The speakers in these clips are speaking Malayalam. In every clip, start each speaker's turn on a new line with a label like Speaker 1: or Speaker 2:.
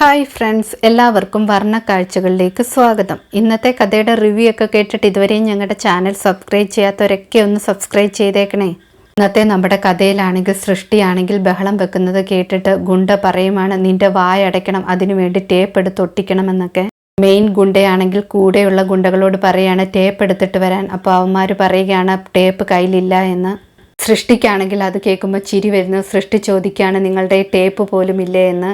Speaker 1: ഹായ് ഫ്രണ്ട്സ് എല്ലാവർക്കും വർണ കാഴ്ചകളിലേക്ക് സ്വാഗതം. ഇന്നത്തെ കഥയുടെ റിവ്യൂ ഒക്കെ കേട്ടിട്ട് ഇതുവരെയും ഞങ്ങളുടെ ചാനൽ സബ്സ്ക്രൈബ് ചെയ്യാത്തവരൊക്കെ ഒന്ന് സബ്സ്ക്രൈബ് ചെയ്തേക്കണേ. ഇന്നത്തെ നമ്മുടെ കഥയിലാണെങ്കിൽ സൃഷ്ടിയാണെങ്കിൽ ബഹളം വെക്കുന്നത് കേട്ടിട്ട് ഗുണ്ട പറയുമാണ് നിന്റെ വായ അടയ്ക്കണം അതിനുവേണ്ടി ടേപ്പ് എടുത്ത് ഒട്ടിക്കണമെന്നൊക്കെ മെയിൻ ഗുണ്ടയാണെങ്കിൽ കൂടെയുള്ള ഗുണ്ടകളോട് പറയാണ് ടേപ്പ് എടുത്തിട്ട് വരാൻ. അപ്പോൾ അവന്മാർ പറയുകയാണ് ടേപ്പ് കയ്യിലില്ല എന്ന്. സൃഷ്ടിക്കാണെങ്കിൽ അത് കേൾക്കുമ്പോൾ ചിരി വരുന്നു സൃഷ്ടി ചോദിക്കുകയാണ് നിങ്ങളുടെ ടേപ്പ് പോലും ഇല്ലേ എന്ന്.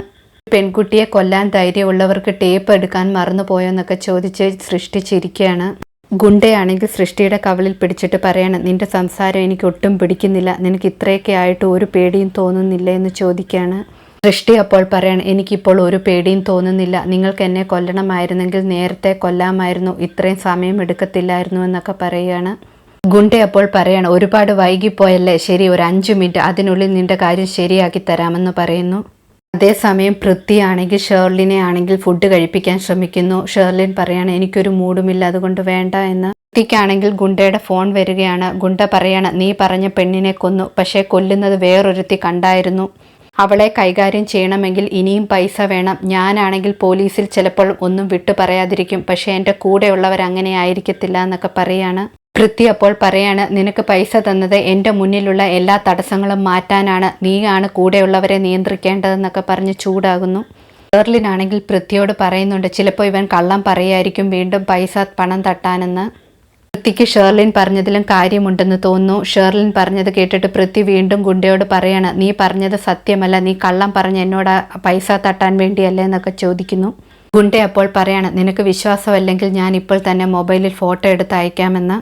Speaker 1: പെൺകുട്ടിയെ കൊല്ലാൻ ധൈര്യമുള്ളവർക്ക് ടേപ്പ് എടുക്കാൻ മറന്നുപോയെന്നൊക്കെ ചോദിച്ച് സൃഷ്ടിച്ചിരിക്കുകയാണ് ഗുണ്ടയാണെങ്കിൽ സൃഷ്ടിയുടെ കവളിൽ പിടിച്ചിട്ട് പറയണം നിന്റെ സംസാരം എനിക്ക് ഒട്ടും പിടിക്കുന്നില്ല. നിനക്ക് ഇത്രയൊക്കെ ആയിട്ട് ഒരു പേടിയും തോന്നുന്നില്ല എന്ന് ചോദിക്കുകയാണ് സൃഷ്ടി അപ്പോൾ പറയണം എനിക്കിപ്പോൾ ഒരു പേടിയും തോന്നുന്നില്ല. നിങ്ങൾക്ക് എന്നെ കൊല്ലണമായിരുന്നെങ്കിൽ നേരത്തെ കൊല്ലാമായിരുന്നു. ഇത്രയും സമയം എടുക്കത്തില്ലായിരുന്നു എന്നൊക്കെ പറയുകയാണ് ഗുണ്ട അപ്പോൾ പറയണം ഒരുപാട് വൈകിപ്പോയല്ലേ? ശരി ഒരു അഞ്ച് മിനിറ്റ്. അതിനുള്ളിൽ നിന്റെ കാര്യം ശരിയാക്കി തരാമെന്ന് പറയുന്നു. അതേസമയം പൃഥ്വിയാണെങ്കിൽ ഷേർലിനെ ആണെങ്കിൽ ഫുഡ് കഴിപ്പിക്കാൻ ശ്രമിക്കുന്നു. ഷേർലിൻ പറയാണ് എനിക്കൊരു മൂടുമില്ല അതുകൊണ്ട് വേണ്ട എന്ന്. പൃഥ്വിക്കാണെങ്കിൽ ഗുണ്ടയുടെ ഫോൺ വരികയാണ്. ഗുണ്ട പറയാണ് നീ പറഞ്ഞ പെണ്ണിനെ കൊന്നു പക്ഷേ കൊല്ലുന്നത് വേറൊരുത്തി കണ്ടായിരുന്നു. അവളെ കൈകാര്യം ചെയ്യണമെങ്കിൽ ഇനിയും പൈസ വേണം. ഞാനാണെങ്കിൽ പോലീസിൽ ചിലപ്പോൾ ഒന്നും വിട്ടു പറയാതിരിക്കും പക്ഷേ എന്റെ കൂടെയുള്ളവർ അങ്ങനെ ആയിരിക്കത്തില്ല എന്നൊക്കെ പറയാണ്. പൃഥ്വി അപ്പോൾ പറയാണ് നിനക്ക് പൈസ തന്നത് എന്റെ മുന്നിലുള്ള എല്ലാ തടസ്സങ്ങളും മാറ്റാനാണ്. നീയാണ് കൂടെയുള്ളവരെ നിയന്ത്രിക്കേണ്ടതെന്നൊക്കെ പറഞ്ഞ് ചൂടാകുന്നു. ബെർലിനാണെങ്കിൽ പൃഥ്വിയോട് പറയുന്നുണ്ട് ചിലപ്പോൾ ഇവൻ കള്ളം പറയായിരിക്കും വീണ്ടും പൈസ പണം തട്ടാനെന്ന്. പൃഥ്വിക്ക് ഷേർലിൻ പറഞ്ഞതിലും കാര്യമുണ്ടെന്ന് തോന്നുന്നു. ഷേർലിൻ പറഞ്ഞത് കേട്ടിട്ട് പൃഥ്വി വീണ്ടും ഗുണ്ടയോട് പറയാണ് നീ പറഞ്ഞത് സത്യമല്ല. നീ കള്ളം പറഞ്ഞ് എന്നോട് പൈസ തട്ടാൻ വേണ്ടിയല്ലേ എന്നൊക്കെ ചോദിക്കുന്നു. ഗുണ്ട അപ്പോൾ പറയാണ് നിനക്ക് വിശ്വാസമല്ലെങ്കിൽ ഞാൻ ഇപ്പോൾ തന്നെ മൊബൈലിൽ ഫോട്ടോ എടുത്ത് അയക്കാമെന്ന്.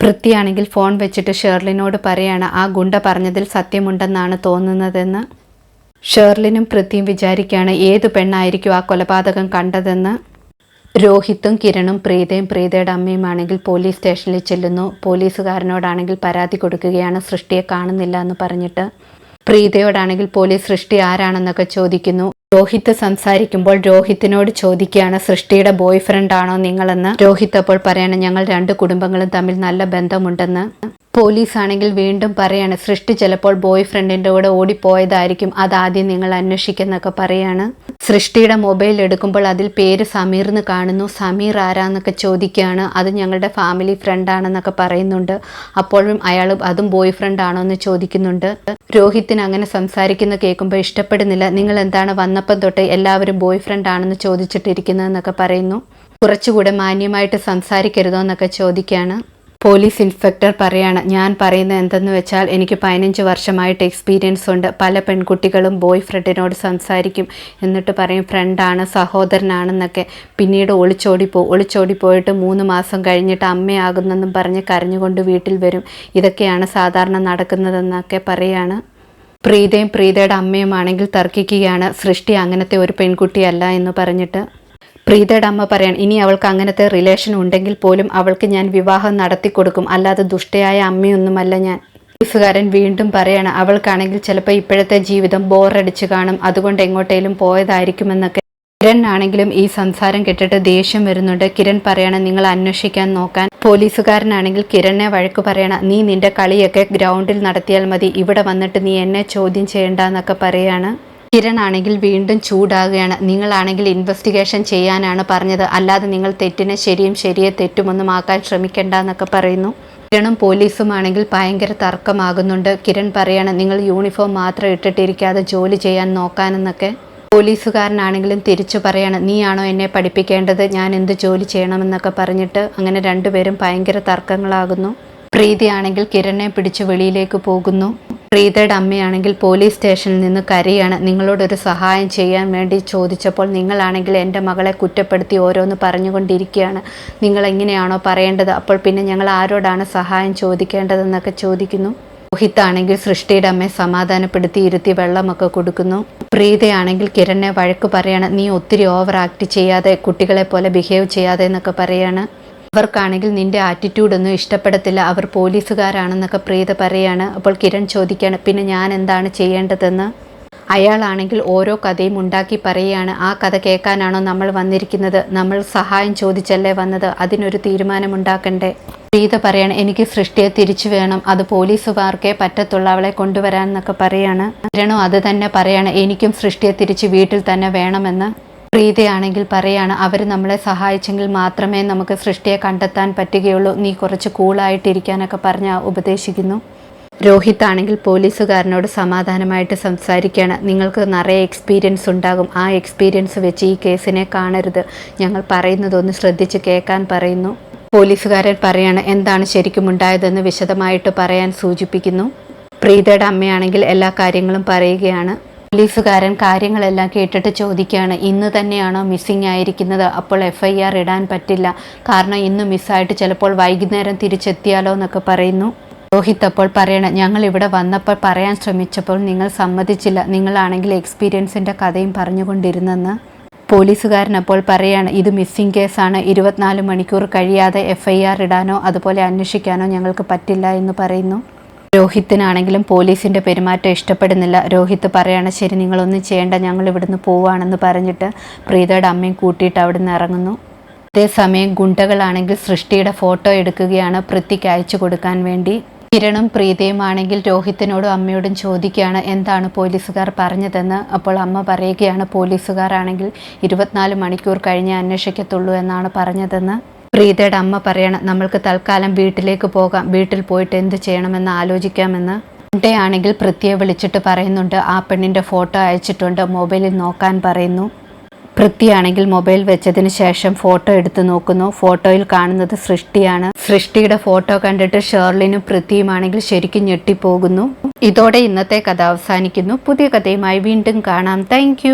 Speaker 1: പൃഥ്വിയാണെങ്കിൽ ഫോൺ വെച്ചിട്ട് ഷേർലിനോട് പറയാണ് ആ ഗുണ്ട പറഞ്ഞതിൽ സത്യമുണ്ടെന്നാണ് തോന്നുന്നതെന്ന്. ഷേർലിനും പൃഥ്വിയും വിചാരിക്കുകയാണ് ഏത് പെണ്ണായിരിക്കും ആ കൊലപാതകം കണ്ടതെന്ന്? രോഹിത്തും കിരണും പ്രീതയും പ്രീതയുടെ അമ്മയുമാണെങ്കിൽ പോലീസ് സ്റ്റേഷനിൽ ചെല്ലുന്നു. പോലീസുകാരനോടാണെങ്കിൽ പരാതി കൊടുക്കുകയാണ് സൃഷ്ടിയെ കാണുന്നില്ല എന്ന് പറഞ്ഞിട്ട്. പ്രീതയോടാണെങ്കിൽ പോലീസ് സൃഷ്ടി ആരാണെന്നൊക്കെ ചോദിക്കുന്നു. രോഹിത്ത് സംസാരിക്കുമ്പോൾ രോഹിത്തിനോട് ചോദിക്കുകയാണ് സൃഷ്ടിയുടെ ബോയ് ഫ്രണ്ട് ആണോ നിങ്ങളെന്ന്? രോഹിത് അപ്പോൾ പറയണം ഞങ്ങൾ രണ്ട് കുടുംബങ്ങളും തമ്മിൽ നല്ല ബന്ധമുണ്ടെന്ന്. പോലീസ് ആണെങ്കിൽ വീണ്ടും പറയാണ് സൃഷ്ടി ചിലപ്പോൾ ബോയ് ഫ്രണ്ടിന്റെ കൂടെ ഓടിപ്പോയതായിരിക്കും. അതാദ്യം നിങ്ങൾ അന്വേഷിക്കുന്നൊക്കെ പറയാണ്. സൃഷ്ടിയുടെ മൊബൈൽ എടുക്കുമ്പോൾ അതിൽ പേര് സമീർ എന്ന് കാണുന്നു. സമീർ ആരാന്നൊക്കെ ചോദിക്കുകയാണ്. അത് ഞങ്ങളുടെ ഫാമിലി ഫ്രണ്ടാണെന്നൊക്കെ പറയുന്നുണ്ട്. അപ്പോഴും അയാൾ അതും ബോയ് ഫ്രണ്ട് ആണോ എന്ന് ചോദിക്കുന്നുണ്ട്. രോഹിത്തിന് അങ്ങനെ സംസാരിക്കുന്ന കേൾക്കുമ്പോൾ ഇഷ്ടപ്പെടുന്നില്ല. നിങ്ങൾ എന്താണ് വന്നപ്പം തൊട്ട് എല്ലാവരും ബോയ് ഫ്രണ്ട് ആണെന്ന് ചോദിച്ചിട്ടിരിക്കുന്നതെന്നൊക്കെ പറയുന്നു. കുറച്ചുകൂടെ മാന്യമായിട്ട് സംസാരിക്കരുതോ എന്നൊക്കെ ചോദിക്കുകയാണ്. പോലീസ് ഇൻസ്പെക്ടർ പറയാണ് ഞാൻ പറയുന്നത് എന്തെന്ന് വെച്ചാൽ എനിക്ക് പതിനഞ്ച് വർഷമായിട്ട് എക്സ്പീരിയൻസ് ഉണ്ട്. പല പെൺകുട്ടികളും ബോയ് ഫ്രണ്ടിനോട് സംസാരിക്കും. എന്നിട്ട് പറയും ഫ്രണ്ടാണ് സഹോദരനാണെന്നൊക്കെ. പിന്നീട് ഒളിച്ചോടി ഒളിച്ചോടിപ്പോയിട്ട് ഒളിച്ചോടി പോയിട്ട് മൂന്ന് മാസം കഴിഞ്ഞിട്ട് അമ്മയാകുന്നെന്നും പറഞ്ഞ് കരഞ്ഞുകൊണ്ട് വീട്ടിൽ വരും. ഇതൊക്കെയാണ് സാധാരണ നടക്കുന്നതെന്നൊക്കെ പറയാണ്. പ്രീതയും പ്രീതയുടെ അമ്മയുമാണെങ്കിൽ തർക്കിക്കുകയാണ്. സൃഷ്ടി അങ്ങനത്തെ ഒരു പെൺകുട്ടിയല്ല എന്ന് പറഞ്ഞിട്ട്. പ്രീതയുടെ അമ്മ പറയാൻ ഇനി അവൾക്ക് അങ്ങനത്തെ റിലേഷൻ ഉണ്ടെങ്കിൽ പോലും അവൾക്ക് ഞാൻ വിവാഹം നടത്തി കൊടുക്കും. അല്ലാതെ ദുഷ്ടയായ അമ്മയൊന്നുമല്ല ഞാൻ. പോലീസുകാരൻ വീണ്ടും പറയാണ് അവൾക്കാണെങ്കിൽ ചിലപ്പോൾ ഇപ്പോഴത്തെ ജീവിതം ബോറടിച്ച് കാണും. അതുകൊണ്ട് എങ്ങോട്ടേലും പോയതായിരിക്കുമെന്നൊക്കെ. കിരൺ ആണെങ്കിലും ഈ സംസാരം കേട്ടിട്ട് ദേഷ്യം വരുന്നുണ്ട്. കിരൺ പറയണം നിങ്ങൾ അന്വേഷിക്കാൻ നോക്കാൻ. പോലീസുകാരനാണെങ്കിൽ കിരണിനെ വഴക്ക് പറയണം നീ നിന്റെ കളിയൊക്കെ ഗ്രൗണ്ടിൽ നടത്തിയാൽ മതി. ഇവിടെ വന്നിട്ട് നീ എന്നെ ചോദ്യം ചെയ്യേണ്ട എന്നൊക്കെ പറയാണ്. കിരൺ ആണെങ്കിൽ വീണ്ടും ചൂടാകുകയാണ്. നിങ്ങളാണെങ്കിൽ ഇൻവെസ്റ്റിഗേഷൻ ചെയ്യാനാണ് പറഞ്ഞത്. അല്ലാതെ നിങ്ങൾ തെറ്റിനെ ശരിയും ശരിയെ തെറ്റുമൊന്നും ആക്കാൻ ശ്രമിക്കേണ്ട എന്നൊക്കെ പറയുന്നു. കിരണും പോലീസും ആണെങ്കിൽ ഭയങ്കര തർക്കമാകുന്നുണ്ട്. കിരൺ പറയാണ് നിങ്ങൾ യൂണിഫോം മാത്രം ഇട്ടിട്ടിരിക്കാതെ ജോലി ചെയ്യാൻ നോക്കാനെന്നൊക്കെ. പോലീസുകാരനാണെങ്കിലും തിരിച്ചു പറയാണ് നീയാണോ എന്നെ പഠിപ്പിക്കേണ്ടത്? ഞാൻ എന്ത് ജോലി ചെയ്യണമെന്നൊക്കെ പറഞ്ഞിട്ട് അങ്ങനെ രണ്ടുപേരും ഭയങ്കര തർക്കങ്ങളാകുന്നു. പ്രീതിയാണെങ്കിൽ കിരണിനെ പിടിച്ച് വെളിയിലേക്ക് പോകുന്നു. പ്രീതയുടെ അമ്മയാണെങ്കിൽ പോലീസ് സ്റ്റേഷനിൽ നിന്ന് കരയാണ്. നിങ്ങളോടൊരു സഹായം ചെയ്യാൻ വേണ്ടി ചോദിച്ചപ്പോൾ നിങ്ങളാണെങ്കിൽ എന്റെ മകളെ കുറ്റപ്പെടുത്തി ഓരോന്ന് പറഞ്ഞുകൊണ്ടിരിക്കുകയാണ്. നിങ്ങൾ എങ്ങനെയാണോ പറയേണ്ടത്? അപ്പോൾ പിന്നെ ഞങ്ങൾ ആരോടാണ് സഹായം ചോദിക്കേണ്ടതെന്നൊക്കെ ചോദിക്കുന്നു. രോഹിത്താണെങ്കിൽ സൃഷ്ടിയുടെ അമ്മയെ സമാധാനപ്പെടുത്തി ഇരുത്തി വെള്ളമൊക്കെ കൊടുക്കുന്നു. പ്രീതയാണെങ്കിൽ കിരണിനെ വഴക്ക് പറയാണ്. നീ ഒത്തിരി ഓവർ ആക്ട് ചെയ്യാതെ കുട്ടികളെ പോലെ ബിഹേവ് ചെയ്യാതെ എന്നൊക്കെ പറയാണ്. അവർക്കാണെങ്കിൽ നിന്റെ ആറ്റിറ്റ്യൂഡൊന്നും ഇഷ്ടപ്പെടത്തില്ല. അവർ പോലീസുകാരാണെന്നൊക്കെ പ്രീത പറയാണ്. അപ്പോൾ കിരൺ ചോദിക്കുകയാണ് പിന്നെ ഞാൻ എന്താണ് ചെയ്യേണ്ടതെന്ന്? അയാളാണെങ്കിൽ ഓരോ കഥയും ഉണ്ടാക്കി പറയുകയാണ് ആ കഥ കേൾക്കാനാണോ നമ്മൾ വന്നിരിക്കുന്നത്? നമ്മൾ സഹായം ചോദിച്ചല്ലേ വന്നത്? അതിനൊരു തീരുമാനമുണ്ടാക്കണ്ടേ? പ്രീത പറയാണ് എനിക്ക് സൃഷ്ടിയെ തിരിച്ചു വേണം. അത് പോലീസുകാർക്കേ പറ്റത്തുള്ള അവളെ കൊണ്ടുവരാൻ എന്നൊക്കെ പറയാണ്. കിരണോ അത് തന്നെ പറയാണ് എനിക്കും സൃഷ്ടിയെ തിരിച്ച് വീട്ടിൽ തന്നെ വേണമെന്ന്. പ്രീതിയാണെങ്കിൽ പറയാണ് അവർ നമ്മളെ സഹായിച്ചെങ്കിൽ മാത്രമേ നമുക്ക് സൃഷ്ടിയെ കണ്ടെത്താൻ പറ്റുകയുള്ളൂ. നീ കുറച്ച് കൂളായിട്ടിരിക്കാനൊക്കെ പറഞ്ഞ് ഉപദേശിക്കുന്നു. രോഹിത് ആണെങ്കിൽ പോലീസുകാരനോട് സമാധാനമായിട്ട് സംസാരിക്കുകയാണ്. നിങ്ങൾക്ക് നിറയെ എക്സ്പീരിയൻസ് ഉണ്ടാകും. ആ എക്സ്പീരിയൻസ് വെച്ച് ഈ കേസിനെ കാണരുത്. ഞങ്ങൾ പറയുന്നതൊന്ന് ശ്രദ്ധിച്ച് കേൾക്കാൻ പറയുന്നു. പോലീസുകാരൻ പറയാണ് എന്താണ് ശരിക്കും ഉണ്ടായതെന്ന് വിശദമായിട്ട് പറയാൻ സൂചിപ്പിക്കുന്നു. പ്രീതയുടെ അമ്മയാണെങ്കിൽ എല്ലാ കാര്യങ്ങളും പറയുകയാണ്. പോലീസുകാരൻ കാര്യങ്ങളെല്ലാം കേട്ടിട്ട് ചോദിക്കുകയാണ് ഇന്ന് തന്നെയാണോ മിസ്സിംഗ് ആയിരിക്കുന്നത്? അപ്പോൾ എഫ് ഐ ആർ ഇടാൻ പറ്റില്ല. കാരണം ഇന്ന് മിസ്സായിട്ട് ചിലപ്പോൾ വൈകുന്നേരം തിരിച്ചെത്തിയാലോ എന്നൊക്കെ പറയുന്നു. രോഹിത് അപ്പോൾ പറയണം ഞങ്ങൾ ഇവിടെ വന്നപ്പോൾ പറയാൻ ശ്രമിച്ചപ്പോൾ നിങ്ങൾ സമ്മതിച്ചില്ല. നിങ്ങളാണെങ്കിൽ എക്സ്പീരിയൻസിന്റെ കഥയും പറഞ്ഞുകൊണ്ടിരുന്നെന്ന്. പോലീസുകാരൻ അപ്പോൾ പറയാണ് ഇത് മിസ്സിംഗ് കേസാണ്. ഇരുപത്തിനാല് മണിക്കൂർ കഴിയാതെ എഫ് ഐ ആർ ഇടാനോ അതുപോലെ അന്വേഷിക്കാനോ ഞങ്ങൾക്ക് പറ്റില്ല എന്ന് പറയുന്നു. രോഹിത്തിനാണെങ്കിലും പോലീസിന്റെ പെരുമാറ്റം ഇഷ്ടപ്പെടുന്നില്ല. രോഹിത്ത് പറയാണ് ശരി നിങ്ങളൊന്നും ചെയ്യേണ്ട ഞങ്ങൾ ഇവിടുന്ന് പോവുകയാണെന്ന് പറഞ്ഞിട്ട് പ്രീതയുടെ അമ്മയും കൂട്ടിയിട്ട് അവിടുന്ന് ഇറങ്ങുന്നു. അതേസമയം ഗുണ്ടകളാണെങ്കിൽ സൃഷ്ടിയുടെ ഫോട്ടോ എടുക്കുകയാണ് പൃഥ്വിക്ക് അയച്ചു കൊടുക്കാൻ വേണ്ടി. കിരണും പ്രീതയും ആണെങ്കിൽ രോഹിത്തിനോടും അമ്മയോടും ചോദിക്കുകയാണ് എന്താണ് പോലീസുകാർ പറഞ്ഞതെന്ന്? അപ്പോൾ അമ്മ പറയുകയാണ് പോലീസുകാരാണെങ്കിൽ ഇരുപത്തിനാല് മണിക്കൂർ കഴിഞ്ഞ് അന്വേഷിക്കത്തുള്ളൂ എന്നാണ് പറഞ്ഞതെന്ന്. പ്രീതയുടെ അമ്മ പറയണം നമ്മൾക്ക് തൽക്കാലം വീട്ടിലേക്ക് പോകാം. വീട്ടിൽ പോയിട്ട് എന്ത് ചെയ്യണമെന്ന് ആലോചിക്കാമെന്ന്. ആണെങ്കിൽ പൃഥ്വിയെ വിളിച്ചിട്ട് പറയുന്നുണ്ട് ആ പെണ്ണിന്റെ ഫോട്ടോ അയച്ചിട്ടുണ്ട് മൊബൈലിൽ നോക്കാൻ പറയുന്നു. പൃഥ്വിയാണെങ്കിൽ മൊബൈൽ വെച്ചതിന് ശേഷം ഫോട്ടോ എടുത്തു നോക്കുന്നു. ഫോട്ടോയിൽ കാണുന്നത് സൃഷ്ടിയാണ്. സൃഷ്ടിയുടെ ഫോട്ടോ കണ്ടിട്ട് ഷേർലിനും പൃഥ്വിയുമാണെങ്കിൽ ശരിക്കും ഞെട്ടിപ്പോകുന്നു. ഇതോടെ ഇന്നത്തെ കഥ അവസാനിക്കുന്നു. പുതിയ കഥയുമായി വീണ്ടും കാണാം. താങ്ക്